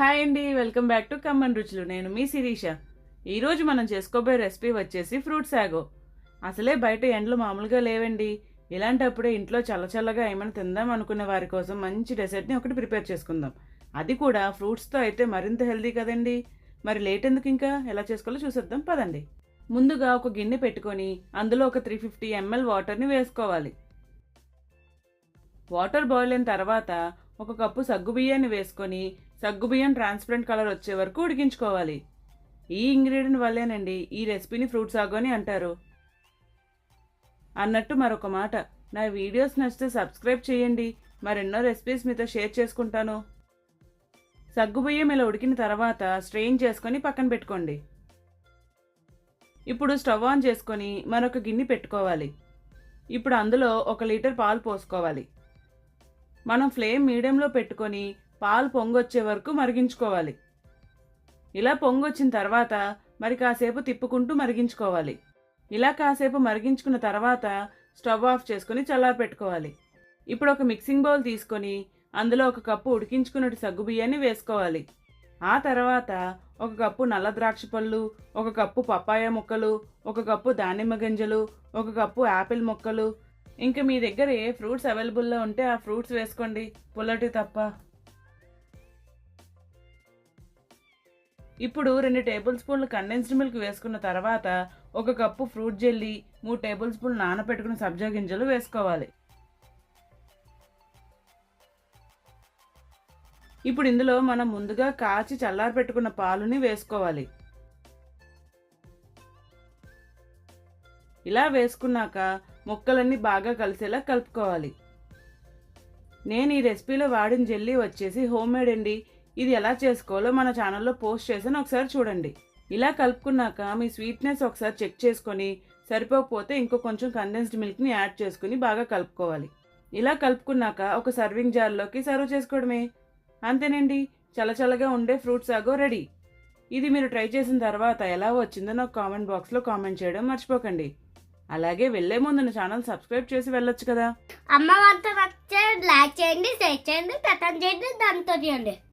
Hi అండి welcome back to common రుచులు నేను మీ శిరీష. ఈరోజు మనం చేసుకోబోయే రెసిపీ వచ్చేసి ఫ్రూట్ సాగో అసలే బయట ఎండలు మామూలుగా లేవండి. ఇలాంటప్పుడే ఇంట్లో చల్లచల్లగా ఏమైనా తిందాం అనుకునే వారి కోసం మంచి డెసర్ట్ని ఒకటి ప్రిపేర్ చేసుకుందాం. అది కూడా ఫ్రూట్స్తో అయితే మరింత హెల్దీ కదండి. మరి లేట్ ఎందుకు ఇంకా? ఎలా చేసుకోవాలో చూసేద్దాం పదండి. ముందుగా ఒక గిన్నె పెట్టుకొని అందులో ఒక త్రీ ఫిఫ్టీ ఎంఎల్ వాటర్ని వేసుకోవాలి. వాటర్ బాయిల్ అయిన తర్వాత ఒక కప్పు సగ్గుబియ్యాన్ని వేసుకొని సగ్గుబియ్యం ట్రాన్స్పరెంట్ కలర్ వచ్చే వరకు ఉడికించుకోవాలి. ఈ ఇంగ్రీడియంట్ వల్లేనండి ఈ రెసిపీని ఫ్రూట్ సాగు అని అంటారు. అన్నట్టు మరొక మాట నా వీడియోస్ నచ్చితే సబ్స్క్రైబ్ చేయండి. మరెన్నో రెసిపీస్ మీతో షేర్ చేసుకుంటాను. సగ్గుబియ్యం ఇలా ఉడికిన తర్వాత స్ట్రెయిన్ చేసుకొని పక్కన పెట్టుకోండి. ఇప్పుడు స్టవ్ ఆన్ చేసుకొని మరొక గిన్నె పెట్టుకోవాలి. ఇప్పుడు అందులో ఒక లీటర్ పాలు పోసుకోవాలి. మనం ఫ్లేమ్ మీడియంలో పెట్టుకొని పాలు పొంగొచ్చే వరకు మరిగించుకోవాలి. ఇలా పొంగొచ్చిన తర్వాత మరి కాసేపు తిప్పుకుంటూ మరిగించుకోవాలి. ఇలా కాసేపు మరిగించుకున్న తర్వాత స్టవ్ ఆఫ్ చేసుకొని చల్లారి పెట్టుకోవాలి. ఇప్పుడు ఒక మిక్సింగ్ బౌల్ తీసుకొని అందులో ఒక కప్పు ఉడికించుకున్నట్టు సగ్గు బియ్యాన్ని వేసుకోవాలి. ఆ తర్వాత ఒక కప్పు నల్ల ద్రాక్ష పళ్ళు ఒక కప్పు పప్పాయ ముక్కలు ఒక కప్పు దానిమ్మ గింజలు ఒక కప్పు యాపిల్ ముక్కలు ఇంకా మీ దగ్గర ఏ ఫ్రూట్స్ అవైలబుల్లో ఉంటే ఆ ఫ్రూట్స్ వేసుకోండి. పుల్లటి తప్ప. ఇప్పుడు రెండు టేబుల్ స్పూన్లు కండెన్స్డ్ మిల్క్ వేసుకున్న తర్వాత ఒక కప్పు ఫ్రూట్ జెల్లీ మూడు టేబుల్ స్పూన్లు నానబెట్టుకున్న సబ్జా గింజలు వేసుకోవాలి. ఇప్పుడు ఇందులో మనం ముందుగా కాచి చల్లారి పెట్టుకున్న పాలుని వేసుకోవాలి. ఇలా వేసుకున్నాక ముక్కలన్నీ బాగా కలిసేలా కలుపుకోవాలి. నేను ఈ రెసిపీలో వాడిన జెల్లీ వచ్చేసి హోమ్ మేడ్ అండి. ఇది ఎలా చేసుకోవాలో మన ఛానల్లో పోస్ట్ చేసాను ఒకసారి చూడండి. ఇలా కలుపుకున్నాక మీ స్వీట్నెస్ ఒకసారి చెక్ చేసుకొని సరిపోకపోతే ఇంకో కొంచెం కండెన్స్డ్ మిల్క్ని యాడ్ చేసుకుని బాగా కలుపుకోవాలి. ఇలా కలుపుకున్నాక ఒక సర్వింగ్ జార్లోకి సర్వ్ చేసుకోవడమే. అంతేనండి చల్లచల్లగా ఉండే ఫ్రూట్ సాగో రెడీ ఇది మీరు ట్రై చేసిన తర్వాత ఎలా వచ్చిందో నాకు కామెంట్ బాక్స్లో కామెంట్ చేయడం మర్చిపోకండి. అలాగే వెళ్ళే ముందు నా ఛానల్ సబ్స్క్రైబ్ చేసి వెళ్ళొచ్చు కదా. అమ్మ వంట నచ్చే లైక్ చేయండి షేర్ చేయండి పెట్టండి చేయండి దాంతో చేయండి